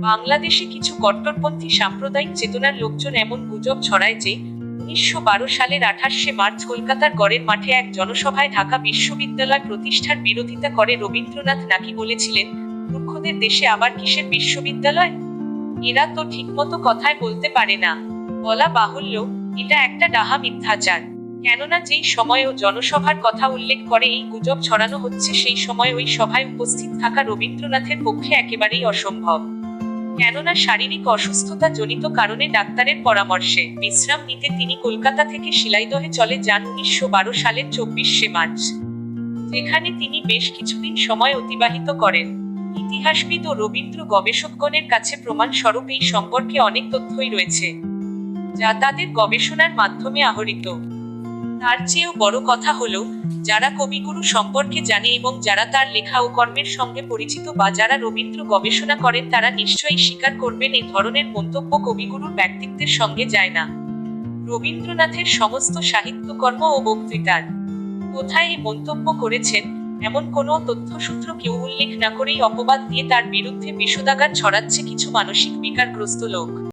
বাংলাদেশে কিছু কট্টরপন্থী সাম্প্রদায়িক চেতনার লোকজন এমন গুজব ছড়ায় যে, উনিশশো বারো সালের আঠাশে মার্চ কলকাতার গড়ের মাঠে এক জনসভায় ঢাকা বিশ্ববিদ্যালয় প্রতিষ্ঠার বিরোধিতা করে রবীন্দ্রনাথ নাকি বলেছিলেন মূর্খদের দেশে আবার কিসের বিশ্ববিদ্যালয়? এরা তো ঠিকমতো কথায় বলতে পারে না। বলা বাহুল্য, এটা একটা ডাহা মিথ্যাচার। কেননা যেই সময় ও জনসভার কথা উল্লেখ করে এই গুজব ছড়ানো হচ্ছে, সেই সময় ওই সভায় উপস্থিত থাকা রবীন্দ্রনাথের পক্ষে একেবারেই অসম্ভব। কেননা শারীরিক অসুস্থতা জনিত কারণে ডাক্তারের পরামর্শে বিশ্রাম নিতে তিনি কলকাতা থেকে শিলাইদহে চলে যান উনিশশো বারো সালের চব্বিশে মার্চ, যেখানে তিনি বেশ কিছুদিন সময় অতিবাহিত করেন। ইতিহাসবিদ ও রবীন্দ্র গবেষকগণের কাছে প্রমাণস্বরূপ এই সম্পর্কে অনেক তথ্যই রয়েছে, যা তাদের গবেষণার মাধ্যমে আহরিত। তার চেয়েও বড় কথা হলো, যারা কবিগুরু সম্পর্কে জানে এবং যারা তার লেখা ও কর্মের সঙ্গে পরিচিত বা যারা রবীন্দ্র গবেষণা করেন, তারা নিশ্চয়ই স্বীকার করবেন এই ধরনের মন্তব্য কবিগুরুর ব্যক্তিত্বের সঙ্গে যায় না। রবীন্দ্রনাথের সমস্ত সাহিত্যকর্ম ও বক্তৃতার। কোথায় এই মন্তব্য করেছেন? এমন কোনো তথ্যসূত্র কেউ উল্লেখ না করেই অপবাদ দিয়ে তার বিরুদ্ধে বিষোদাগার ছড়াচ্ছে কিছু মানসিক বিকারগ্রস্ত লোক।